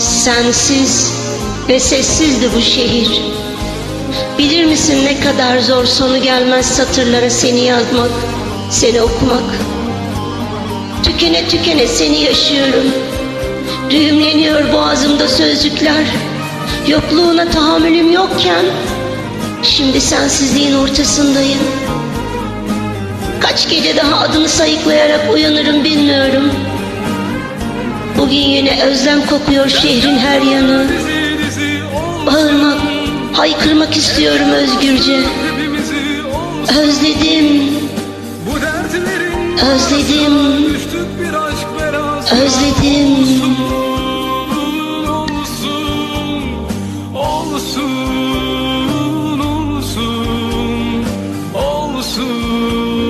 Sensiz ve sessizdi bu şehir. Bilir misin ne kadar zor sonu gelmez satırlara seni yazmak, seni okumak. Tükene tükene seni yaşıyorum. Düğümleniyor boğazımda sözcükler. Yokluğuna tahammülüm yokken şimdi sensizliğin ortasındayım. Kaç gece daha adını sayıklayarak uyanırım bilmiyorum. Bugün yine özlem kokuyor şehrin her yanı. Bağırmak, haykırmak istiyorum özgürce. Özledim. Özledim. Özledim. Olsun, olsun, olsun